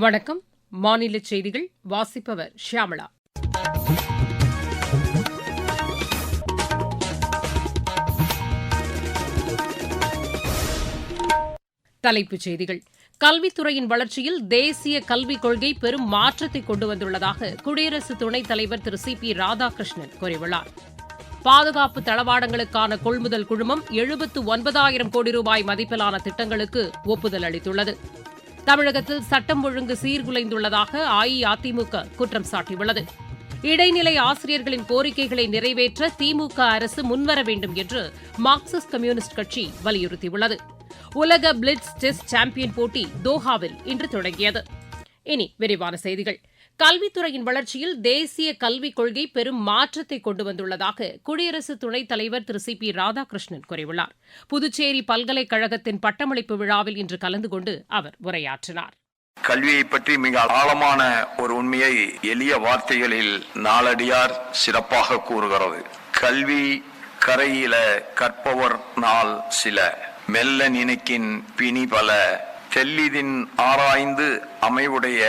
வணக்கம். மாநில செய்திகள் வாசிப்பவர் ஷியாமளா. தலைப்புச் செய்திகள். கல்வித்துறையின் வளர்ச்சியில் தேசிய கல்விக் கொள்கை பெரும் மாற்றத்தை கொண்டு வந்துள்ளதாக குடியரசு துணைத் தலைவர் திரு சி பி ராதாகிருஷ்ணன் கூறியுள்ளார். பாதுகாப்பு தளவாடங்களுக்கான கொள்முதல் குழுமம் எழுபத்து ஒன்பதாயிரம் கோடி ரூபாய் மதிப்பிலான திட்டங்களுக்கு ஒப்புதல் அளித்துள்ளது. தமிழகத்தில் சட்டம் ஒழுங்கு சீர்குலைந்துள்ளதாக அஇஅதிமுக குற்றம் சாட்டியுள்ளது. இடைநிலை ஆசிரியர்களின் கோரிக்கைகளை நிறைவேற்ற திமுக அரசு முன்வர வேண்டும் என்று மார்க்சிஸ்ட் கம்யூனிஸ்ட் கட்சி வலியுறுத்தியுள்ளது. உலக பிளிட்ஸ் டெஸ்ட் சாம்பியன் போட்டி தோஹாவில் இன்று தொடங்கியது. இனி விரிவான செய்திகள். கல்வித்துறையின் வளர்ச்சியில் தேசிய கல்விக் கொள்கை பெரும் மாற்றத்தை கொண்டு வந்துள்ளதாக குடியரசு துணைத் தலைவர் திரு சி பி ராதாகிருஷ்ணன் கூறியுள்ளார். புதுச்சேரி பல்கலைக்கழகத்தின் பட்டமளிப்பு விழாவில் இன்று கலந்து கொண்டு அவர் உரையாற்றினார். கல்வியை பற்றி மிக ஆழமான ஒரு உண்மையை எளிய வார்த்தைகளில் நாளடியார் சிறப்பாக கூறுகிறது. கல்வி கரையில கற்பவர் நாள் சில. மெல்ல நினைக்கின் பிணி பல. செல்லிதின் ஆராய்ந்து அமைவுடைய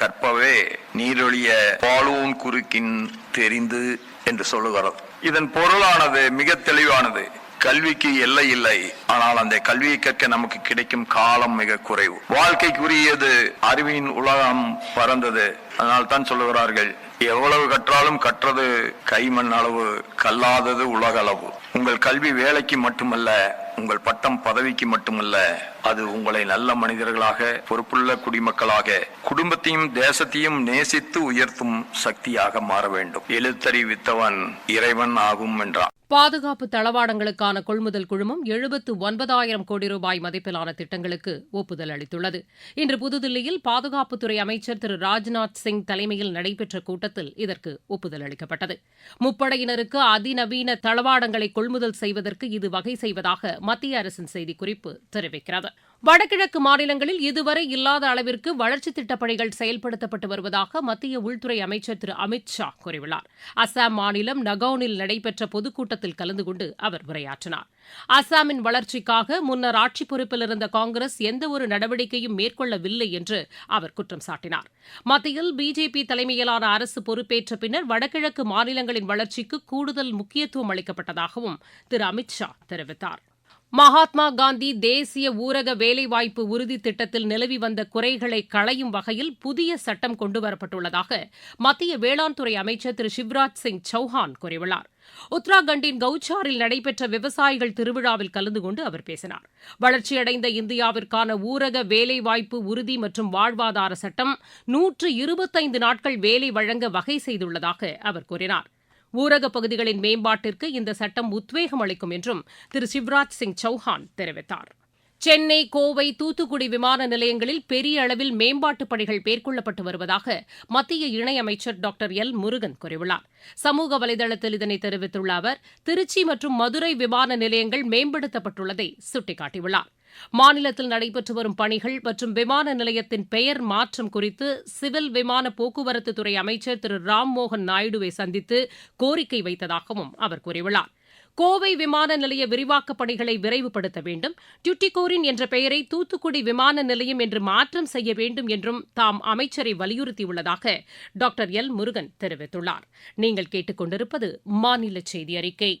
கற்பவே நீரொழிய பாலூன் குறுக்கின் தெரிந்து என்று சொல்லுகிறது. இதன் பொருளானது மிக தெளிவானது. கல்விக்கு எல்லை இல்லை. ஆனால் அந்த கல்வியை கற்க நமக்கு கிடைக்கும் காலம் மிக குறைவு. வாழ்க்கைக்குரியது அறிவின் உலகம் பறந்தது. அதனால் தான் சொல்லுகிறார்கள் எவ்வளவு கற்றாலும் கற்றது கைமண் அளவு கல்லாதது உலக அளவு உங்கள் கல்வி வேலைக்கு மட்டுமல்ல உங்கள் பட்டம் பதவிக்கு மட்டுமல்ல அது உங்களை நல்ல மனிதர்களாக பொறுப்புள்ள குடிமக்களாக குடும்பத்தையும் தேசத்தையும் நேசித்து உயர்த்தும் சக்தியாக மாற வேண்டும். எழுத்தறிவித்தவன் இறைவன் ஆகும் என்றான். பாதுகாப்பு தளவாடங்களுக்கான கொள்முதல் குழுமம் எழுபத்து ஒன்பதாயிரம் கோடி ரூபாய் மதிப்பிலான திட்டங்களுக்கு ஒப்புதல் அளித்துள்ளது. இன்று புதுதில்லியில் பாதுகாப்புத்துறை அமைச்சர் திரு ராஜ்நாத் சிங் தலைமையில் நடைபெற்ற கூட்டத்தில் இதற்கு ஒப்புதல் அளிக்கப்பட்டது. முப்படையினருக்கு அதிநவீன தளவாடங்களை கொள்முதல் செய்வதற்கு இது வகை செய்வதாக மத்திய அரசின் செய்திக்குறிப்பு தெரிவிக்கிறது. வடகிழக்கு மாநிலங்களில் இதுவரை இல்லாத அளவிற்கு வளர்ச்சித் திட்டப் பணிகள் செயல்படுத்தப்பட்டு வருவதாக மத்திய உள்துறை அமைச்சர் திரு அமித் ஷா கூறியுள்ளார். அசாம் மாநிலம் நகவுனில் நடைபெற்ற பொதுக்கூட்டத்தில் கலந்து கொண்டு அவர் உரையாற்றினார். அசாமின் வளர்ச்சிக்காக முன்னர் ஆட்சி பொறுப்பில் இருந்த காங்கிரஸ் எந்தவொரு நடவடிக்கையும் மேற்கொள்ளவில்லை என்று அவர் குற்றம் சாட்டினார். மத்தியில் பிஜேபி தலைமையிலான அரசு பொறுப்பேற்ற பின்னர் வடகிழக்கு மாநிலங்களின் வளர்ச்சிக்கு கூடுதல் முக்கியத்துவம் அளிக்கப்பட்டதாகவும் திரு அமித் ஷா தெரிவித்தார். மகாத்மா காந்தி தேசிய ஊரக வேலைவாய்ப்பு உறுதி திட்டத்தில் நிலவி வந்த குறைகளை களையும் வகையில் புதிய சட்டம் கொண்டுவரப்பட்டுள்ளதாக மத்திய வேளாண்துறை அமைச்சர் திரு சிவ்ராஜ் சிங் சௌஹான் கூறியுள்ளார். உத்தராகண்டின் கவுச்சாரில் நடைபெற்ற விவசாயிகள் திருவிழாவில் கலந்து கொண்டு அவர் பேசினார். வளர்ச்சியடைந்த இந்தியாவிற்கான ஊரக வேலைவாய்ப்பு உறுதி மற்றும் வாழ்வாதார சட்டம் நூற்று இருபத்தைந்து நாட்கள் வேலை வழங்க வகை செய்துள்ளதாக அவர் கூறினார். ஊரகப் பகுதிகளின் மேம்பாட்டிற்கு இந்த சட்டம் உத்வேகம் அளிக்கும் என்றும் திரு சிவராஜ் சிங் சௌஹான் தெரிவித்தார். சென்னை கோவை தூத்துக்குடி விமான நிலையங்களில் பெரிய அளவில் மேம்பாட்டுப் பணிகள் மேற்கொள்ளப்பட்டு வருவதாக மத்திய இணையமைச்சர் டாக்டர் எல். முருகன் கூறியுள்ளார். சமூக வலைதளத்தில் இதனை தெரிவித்துள்ள அவர் திருச்சி மற்றும் மதுரை விமான நிலையங்கள் மேம்படுத்தப்பட்டுள்ளதை சுட்டிக்காட்டியுள்ளார். மாநிலத்தில் நடைபெற்று வரும் பணிகள் மற்றும் விமான நிலையத்தின் பெயர் மாற்றம் குறித்து சிவில் விமான போக்குவரத்து துறை அமைச்சர் திரு ராம்மோகன் நாயுடுவை சந்தித்து கோரிக்கை வைத்ததாகவும் அவர் கூறியுள்ளார். கோவை விமான நிலைய விரிவாக்கப் பணிகளை விரைவுபடுத்த வேண்டும். டியூட்டிகோரின் என்ற பெயரை தூத்துக்குடி விமான நிலையம் என்று மாற்றம் செய்ய வேண்டும் என்றும் தாம் அமைச்சரை வலியுறுத்தியுள்ளதாக டாக்டர் எல். முருகன் தெரிவித்துள்ளார். நீங்கள் கேட்டுக்கொண்டிருப்பது மாநில செய்தி அறிக்கை.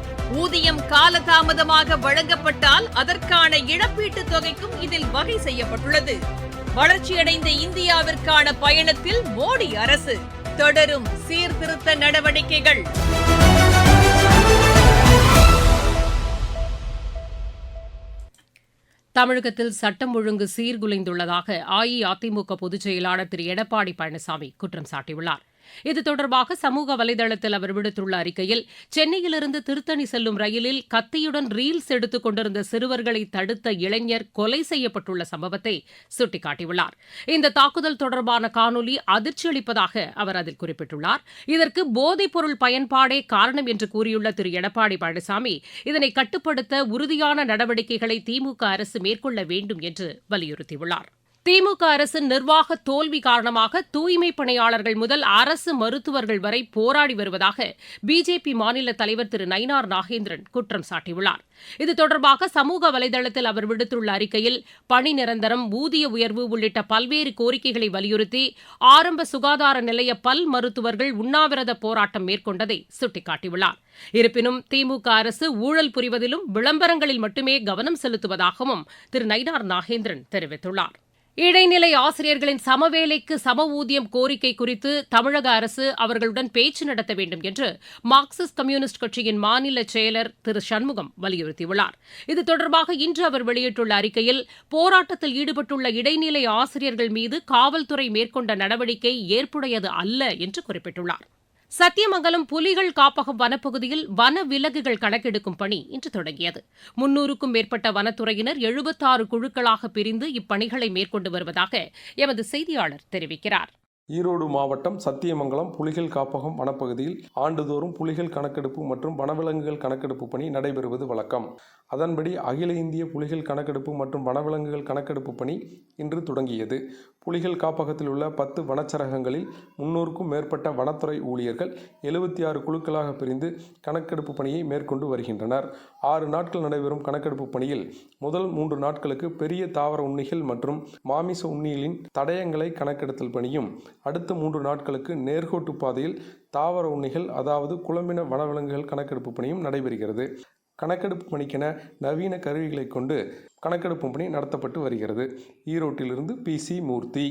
ஊதியம் காலதாமதமாக வழங்கப்பட்டால் அதற்கான இழப்பீட்டுத் தொகைக்கும் இதில் வகை செய்யப்பட்டுள்ளது. வளர்ச்சியடைந்த இந்தியாவிற்கான பயணத்தில் மோடி அரசு தொடரும் சீர்திருத்த நடவடிக்கைகள். தமிழகத்தில் சட்டம் ஒழுங்கு சீர்குலைந்துள்ளதாக அஇஅதிமுக பொதுச் செயலாளர் திரு. எடப்பாடி பழனிசாமி குற்றம் சாட்டியுள்ளார். இது தொடர்பாக சமூக வலைதளத்தில் அவர் விடுத்துள்ள அறிக்கையில் சென்னையிலிருந்து திருத்தணி செல்லும் ரயிலில் கத்தியுடன் ரீல்ஸ் எடுத்துக் கொண்டிருந்த சிறுவர்களை தடுத்த இளைஞர் கொலை செய்யப்பட்டுள்ள சம்பவத்தை சுட்டிக்காட்டியுள்ளார். இந்த தாக்குதல் தொடர்பான காணொலி அதிர்ச்சி அளிப்பதாக அவர் அதில் குறிப்பிட்டுள்ளார். இதற்கு போதைப்பொருள் பயன்பாடே காரணம் என்று கூறியுள்ள திரு. எடப்பாடி பழனிசாமி இதனை கட்டுப்படுத்த உறுதியான நடவடிக்கைகளை திமுக அரசு மேற்கொள்ள வேண்டும் என்று வலியுறுத்தியுள்ளார். திமுக அரசின் நிர்வாக தோல்வி காரணமாக தூய்மை பணியாளர்கள் முதல் அரசு மருத்துவர்கள் வரை போராடி வருவதாக பிஜேபி மாநில தலைவர் திரு நயினார் நாகேந்திரன் குற்றம் சாட்டியுள்ளார். இது தொடர்பாக சமூக வலைதளத்தில் அவர் விடுத்துள்ள அறிக்கையில் பணி நிரந்தரம் ஊதிய உயர்வு உள்ளிட்ட பல்வேறு கோரிக்கைகளை வலியுறுத்தி ஆரம்ப சுகாதார நிலைய பல் மருத்துவர்கள் உண்ணாவிரத போராட்டம் மேற்கொண்டதை சுட்டிக்காட்டியுள்ளார். இருப்பினும் திமுக அரசு ஊழல் புரிவதிலும் விளம்பரங்களில் மட்டுமே கவனம் செலுத்துவதாகவும் திரு நயினார் நாகேந்திரன் தெரிவித்துள்ளார். இடைநிலை ஆசிரியர்களின் சமவேலைக்கு சம ஊதியம் கோரிக்கை குறித்து தமிழக அரசு அவர்களுடன் பேச்சு நடத்த வேண்டும் என்று மார்க்சிஸ்ட் கம்யூனிஸ்ட் கட்சியின் மாநில செயலர் திரு சண்முகம் வலியுறுத்தியுள்ளார். இது தொடர்பாக இன்று அவர் வெளியிட்டுள்ள அறிக்கையில் போராட்டத்தில் ஈடுபட்டுள்ள இடைநிலை ஆசிரியர்கள் மீது காவல்துறை மேற்கொண்ட நடவடிக்கை ஏற்புடையது அல்ல என்று குறிப்பிட்டுள்ளார். சத்தியமங்கலம் புலிகள் காப்பகம் வனப்பகுதியில் வன விலங்குகள் கணக்கெடுக்கும் பணி இன்று தொடங்கியது. முன்னூறுக்கும் மேற்பட்ட வனத்துறையினர் எழுபத்தாறு குழுக்களாக பிரிந்து இப்பணிகளை மேற்கொண்டு வருவதாக எமது செய்தியாளர் தெரிவிக்கிறார். ஈரோடு மாவட்டம் சத்தியமங்கலம் புலிகள் காப்பகம் வனப்பகுதியில் ஆண்டுதோறும் புலிகள் கணக்கெடுப்பு மற்றும் வனவிலங்குகள் கணக்கெடுப்பு பணி நடைபெறுவது வழக்கம். அதன்படி அகில இந்திய புலிகள் கணக்கெடுப்பு மற்றும் வனவிலங்குகள் கணக்கெடுப்பு பணி இன்று தொடங்கியது. புலிகள் காப்பகத்தில் உள்ள பத்து வனச்சரகங்களில் முன்னூறுக்கும் மேற்பட்ட வனத்துறை ஊழியர்கள் எழுபத்தி ஆறு குழுக்களாக பிரிந்து கணக்கெடுப்பு பணியை மேற்கொண்டு வருகின்றனர். ஆறு நாட்கள் நடைபெறும் கணக்கெடுப்பு பணியில் முதல் மூன்று நாட்களுக்கு பெரிய தாவர உண்ணிகள் மற்றும் மாமிச உண்ணிகளின் தடயங்களை கணக்கெடுத்தல் பணியும் அடுத்த மூன்று நாட்களுக்கு நேர்கோட்டு பாதையில் தாவர உண்ணிகள் அதாவது குழம்பின வனவிலங்குகள் கணக்கெடுப்பு பணியும் நடைபெறுகிறது. கணக்கெடுப்பு பணிக்கென நவீன கருவிகளை கொண்டு கணக்கெடுப்பு பணி நடத்தப்பட்டு வருகிறது. ஈரோட்டிலிருந்து பி. சி. மூர்த்தி.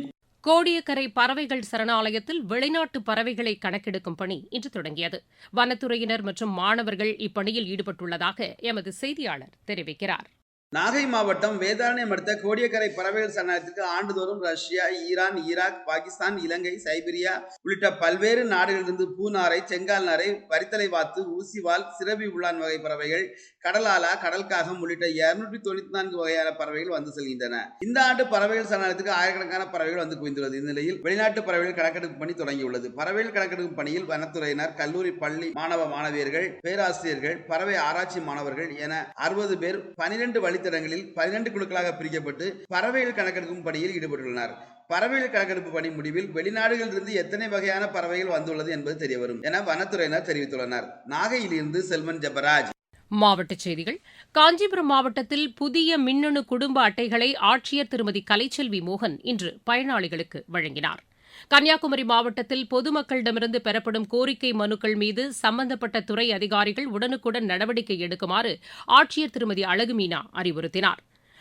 கோடியக்கரை பறவைகள் சரணாலயத்தில் வெளிநாட்டு பறவைகளை கணக்கெடுக்கும் பணி இன்று தொடங்கியது. வனத்துறையினர் மற்றும் மாணவர்கள் இப்பணியில் ஈடுபட்டுள்ளதாக எமது செய்தியாளர் தெரிவிக்கிறார். நாகை மாவட்டம் வேதாரண்யம் அடுத்த கோடியக்கரை பறவைகள் சரணாலயத்திற்கு ஆண்டுதோறும் Russia Iran Iraq Pakistan Ilangai Siberia உள்ளிட்ட பல்வேறு நாடுகளிலிருந்து பூநாரை செங்கால் நாரை பரித்தலை வாத்து ஊசிவால் சிறவி உள்ளான் வகை பறவைகள் கடலாலா கடல்காகம் உள்ளிட்ட இருநூற்றி தொண்ணூத்தி நான்கு வகையான பறவைகள் வந்து செல்கின்றன. இந்த ஆண்டு பறவைகள் சரணாலயத்துக்கு ஆயிரக்கணக்கான பறவைகள் வந்து குவிந்துள்ளது. இந்நிலையில் வெளிநாட்டு பறவைகள் கணக்கெடுப்பு பணி தொடங்கியுள்ளது. பறவைகள் கணக்கெடுப்பு பணியில் வனத்துறையினர் கல்லூரி பள்ளி மாணவ மாணவியர்கள் பேராசிரியர்கள் பறவை ஆராய்ச்சி மாணவர்கள் என அறுபது பேர் பனிரெண்டு வழித்தடங்களில் பனிரெண்டு குழுக்களாக பிரிக்கப்பட்டு பறவைகள் கணக்கெடுக்கும் பணியில் ஈடுபட்டுள்ளனர். பறவைகள் கணக்கெடுப்பு பணி முடிவில் வெளிநாடுகளிலிருந்து எத்தனை வகையான பறவைகள் வந்துள்ளது என்பது தெரியவரும் என வனத்துறையினர் தெரிவித்துள்ளனர். நாகையிலிருந்து செல்வன் ஜபராஜ். மாவட்டச் செய்திகள். காஞ்சிபுரம் மாவட்டத்தில் புதிய மின்னணு குடும்ப அட்டைகளை ஆட்சியர் திருமதி கலைச்செல்வி மோகன் இன்று பயனாளிகளுக்கு வழங்கினார். கன்னியாகுமரி மாவட்டத்தில் பொதுமக்களிடமிருந்து பெறப்படும் கோரிக்கை மனுக்கள் மீது சம்பந்தப்பட்ட துறை அதிகாரிகள் உடனுக்குடன் நடவடிக்கை எடுக்குமாறு ஆட்சியர் திருமதி அழகுமீனா அறிவுறுத்தினார்.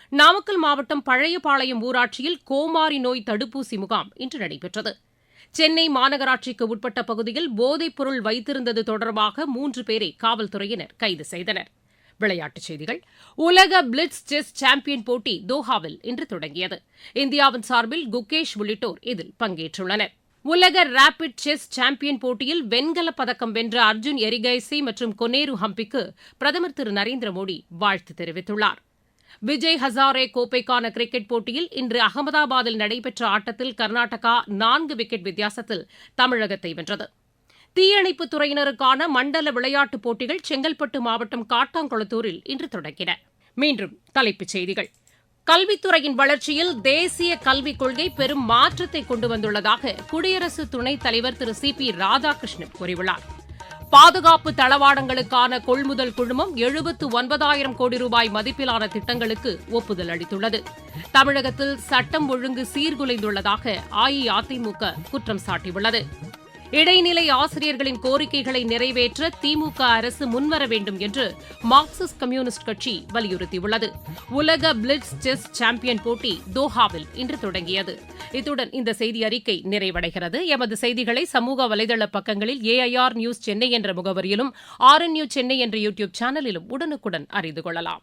நாமக்கல் மாவட்டம் பழையபாளையம் ஊராட்சியில் கோமாரி நோய் தடுப்பூசி முகாம் இன்று நடைபெற்றது. சென்னை மாநகராட்சிக்கு உட்பட்ட பகுதியில் போதைப் பொருள் வைத்திருந்தது தொடர்பாக மூன்று பேரை காவல்துறையினர் கைது செய்தனர். விளையாட்டுச் செய்திகள். உலக பிளிட்ஸ் செஸ் சாம்பியன் போட்டி தோஹாவில் இன்று தொடங்கியது. இந்தியாவின் சார்பில் குகேஷ் உள்ளிட்டோர் இதில் பங்கேற்றுள்ளனர். உலக ரேபிட் செஸ் சாம்பியன் போட்டியில் வெண்கலப் பதக்கம் வென்ற அர்ஜுன் எரிகைசி மற்றும் கொனேரு ஹம்பிக்கு பிரதமர் திரு நரேந்திர மோடி வாழ்த்து தெரிவித்துள்ளார். விஜய் ஹசாரே கோப்பைக்கான கிரிக்கெட் போட்டியில் இன்று அகமதாபாத்தில் நடைபெற்ற ஆட்டத்தில் கர்நாடகா நான்கு விக்கெட் வித்தியாசத்தில் தமிழகத்தை வென்றது. தீயணைப்புத் துறையினருக்கான மண்டல விளையாட்டுப் போட்டிகள் செங்கல்பட்டு மாவட்டம் காட்டாங்குளத்தூரில் இன்று தொடங்கின. மீண்டும் தலைப்புச் செய்திகள். கல்வித்துறையின் வளர்ச்சியில் தேசிய கல்விக் கொள்கை பெரும் மாற்றத்தை கொண்டு வந்துள்ளதாக குடியரசு துணைத் தலைவர் திரு சி பி ராதாகிருஷ்ணன் கூறியுள்ளார். பாதுகாப்பு தளவாடங்களுக்கான கொள்முதல் குழுமம் எழுபத்து ஒன்பதாயிரம் கோடி ரூபாய் மதிப்பிலான திட்டங்களுக்கு ஒப்புதல் அளித்துள்ளது. தமிழகத்தில் சட்டம் ஒழுங்கு சீர்குலைந்துள்ளதாக அஇஅதிமுக குற்றம் சாட்டியுள்ளது. இடைநிலை ஆசிரியர்களின் கோரிக்கைகளை நிறைவேற்ற திமுக அரசு முன்வர வேண்டும் என்று மார்க்சிஸ்ட் கம்யூனிஸ்ட் கட்சி வலியுறுத்தியுள்ளது. உலக பிளிட்ஸ் செஸ் சாம்பியன் போட்டி தோஹாவில் இன்று தொடங்கியது. இத்துடன் இந்த செய்தி அறிக்கை நிறைவடைகிறது. எமது செய்திகளை சமூக வலைதள பக்கங்களில் ஏஐஆர் நியூஸ் சென்னை என்ற முகவரியிலும் ஆர் என் நியூஸ் சென்னை என்ற யூடியூப் சேனலிலும் உடனுக்குடன் அறிந்து கொள்ளலாம்.